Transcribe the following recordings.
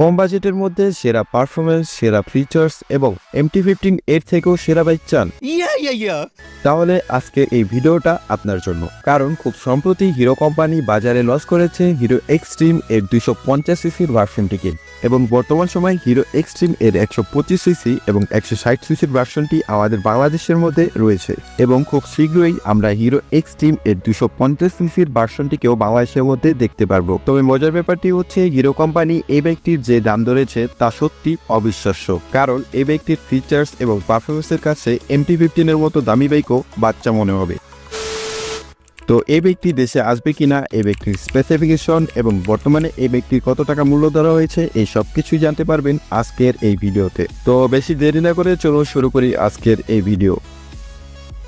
কম বাজেটের মধ্যে সেরা পারফরমেন্স সেরা ফিচার্স এবং এমটি ফিফটিন এর থেকেও সেরা বাইক চান. তাহলে আজকে এই ভিডিওটা আপনার জন্য। কারণ খুব সম্প্রতি হিরো কোম্পানি বাজারে লঞ্চ করেছে হিরো এক্সট্রিম এর দুইশো পঞ্চাশ সিসির ভার্সনটিকে এবং বর্তমান সময় হিরো এক্সট্রিম এর একশো পঁচিশ সিসি এবং একশো ষাট সিসির ভার্সনটি আমাদের বাংলাদেশের মধ্যে রয়েছে। এবং খুব শীঘ্রই আমরা হিরো এক্সট্রিম এর দুশো পঞ্চাশ সিসির ভার্সনটিকেও বাংলাদেশের মধ্যে দেখতে পারব। তবে মজার ব্যাপারটি হচ্ছে হিরো কোম্পানি এই ব্যক্তির যে দাম ধরেছে তা সত্যি অবিশ্বাস্য। কারণ এই ব্যক্তির ফিচার্স এবং পারফরমেন্সের কাছে এমটি ফিফটিনের মতো দামি বাইকও বাচ্চা মনে হবে। তো এই ব্যক্তি দেশে আসবে কিনা এই ব্যক্তির স্পেসিফিকেশন এবং বর্তমানে এই ব্যক্তির কত টাকা মূল্য ধরা হয়েছে, এই সব কিছুই জানতে পারবেন আজকের এই ভিডিওতে। তো বেশি দেরি না করে চলো শুরু করি আজকের এই ভিডিও।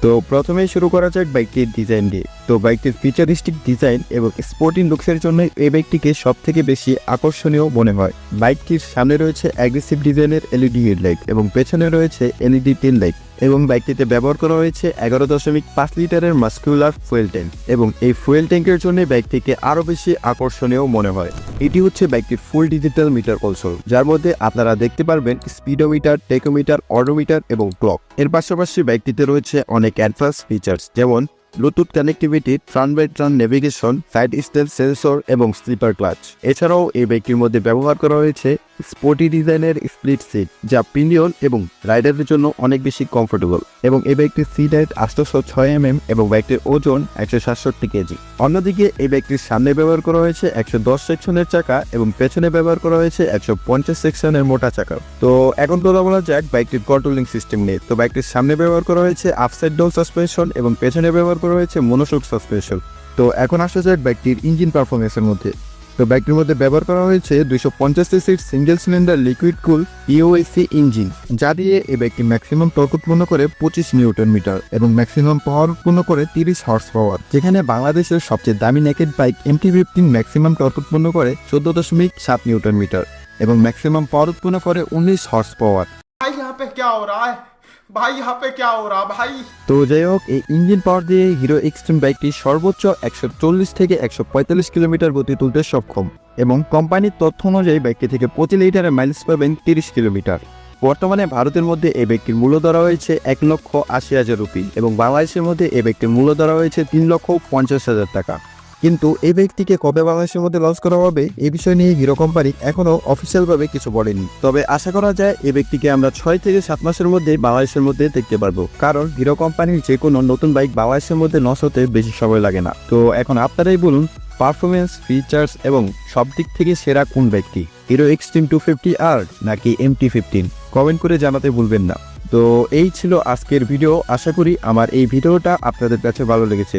তো প্রথমেই শুরু করা যাক বাইকটির ডিজাইন দিয়ে। তো বাইকটির ফিচারিস্টিক ডিজাইন এবং স্পোর্টিং লুকসের জন্য এই বাইকটিকে সবথেকে বেশি আকর্ষণীয় মনে হয়। বাইকটির সামনে রয়েছে অ্যাগ্রেসিভ ডিজাইনের এলইডি হেডলাইট এবং পেছনে রয়েছে এলইডি টেন লাইট এবং বাইকটিতে ব্যবহার করা হয়েছে এগারো দশমিক পাঁচ লিটারের মাস্কুলার ফুয়েল ট্যাঙ্ক এবং এই ফুয়েল ট্যাঙ্কের জন্য বাইকটিকে আরও বেশি আকর্ষণীয় মনে হয়। এটি হচ্ছে বাইকটির ফুল ডিজিটাল মিটার কনসোল, যার মধ্যে আপনারা দেখতে পারবেন স্পিডোমিটার, টেকোমিটার, অডোমিটার এবং ক্লক। এর পাশাপাশি বাইকটিতে রয়েছে অনেক অ্যাডভান্স ফিচার্স, যেমন Bluetooth connectivity turn by turn navigation, side stand sensor এবং স্লিপার ক্লাচ। এছাড়াও এই বাইকটির মধ্যে ব্যবহার করা হয়েছে স্পোর্টি ডিজাইনের স্প্লিট সিট যা পিনিয়ন এবং রাইডারের জন্য অনেক বেশি কমফোর্টেবল এবং এই বাইকটির সিট হাইট আটশোশো ছয় এম এম এবং বাইকটির ওজন একশো সাতষট্টি কেজি অন্যদিকে এই ব্যাগটির সামনে ব্যবহার করা হয়েছে একশো দশ সেকশনের চাকা এবং পেছনে ব্যবহার করা হয়েছে একশো পঞ্চাশ সেকশনের মোটা চাকা। তো এখন কথা বলা যাক বাইকটির কন্ট্রোলিং সিস্টেম নিয়ে। তো বাইকটির সামনে ব্যবহার করা হয়েছে আপসাইড ডাউন সাসপেনশন এবং পেছনে ব্যবহার করা হয়েছে মনোশোক সাসপেনশন তো এখন আসা যাক বাইকটির ইঞ্জিন পারফরমেন্সের মধ্যে। তো বাইকটির মধ্যে ব্যবহার করা হয়েছে দুইশো পঞ্চাশ সিসির সিঙ্গেল সিলিন্ডার লিকুইড কুল ইউএসি ইঞ্জিন, যা দিয়ে এই বাইকটি ম্যাক্সিমাম টর্ক উৎপন্ন করে পঁচিশ নিউটন মিটার এবং ম্যাক্সিমাম পাওয়ার উৎপন্ন করে তিরিশ হর্স পাওয়ার, যেখানে বাংলাদেশের সবচেয়ে দামি naked bike MT fifteen maximum torque উৎপন্ন করে চোদ্দ দশমিক সাত নিউটন মিটার এবং ম্যাক্সিমাম পাওয়ার উৎপন্ন করে উনিশ হর্স পাওয়ার। ভাই, হাপে কে ওরা ভাই? তো যাই হোক, এই ইঞ্জিন পাওয়ার দিয়ে হিরো এক্সট্রিম বাইকটি সর্বোচ্চ একশো থেকে একশো কিলোমিটার গতি তুলতে সক্ষম এবং কোম্পানির তথ্য অনুযায়ী বাইকটি থেকে প্রতি লিটারে মাইলস পাবেন তিরিশ কিলোমিটার। বর্তমানে ভারতের মধ্যে এই ব্যক্তির মূল্য ধরা হয়েছে এক লক্ষ আশি হাজার রুপি এবং বাংলাদেশের মধ্যে এই ব্যক্তির মূল্য ধরা হয়েছে তিন লক্ষ পঞ্চাশ হাজার টাকা। কিন্তু এই ব্যক্তিকে কবে বাংলাদেশের মধ্যে লঞ্চ করা হবে এ বিষয় নিয়ে হিরো কোম্পানি এখনও অফিসিয়ালভাবে কিছু বলেনি। তবে আশা করা যায় এই ব্যক্তিকে আমরা ছয় থেকে সাত মাসের মধ্যে বাংলাদেশের মধ্যে দেখতে পারব। কারণ হিরো কোম্পানির যে কোনো নতুন বাইক বাংলাদেশের মধ্যে লঞ্চ হতে বেশি সময় লাগে না। তো এখন আপনারাই বলুন পারফরমেন্স ফিচার্স এবং সব দিক থেকে সেরা কোন ব্যক্তি? হিরো এক্সট্রিম টু ফিফটি আর নাকি এম টি ফিফটিন কমেন্ট করে জানাতে ভুলবেন না। তো এই ছিল আজকের ভিডিও আশা করি আমার এই ভিডিওটা আপনাদের কাছে ভালো লেগেছে।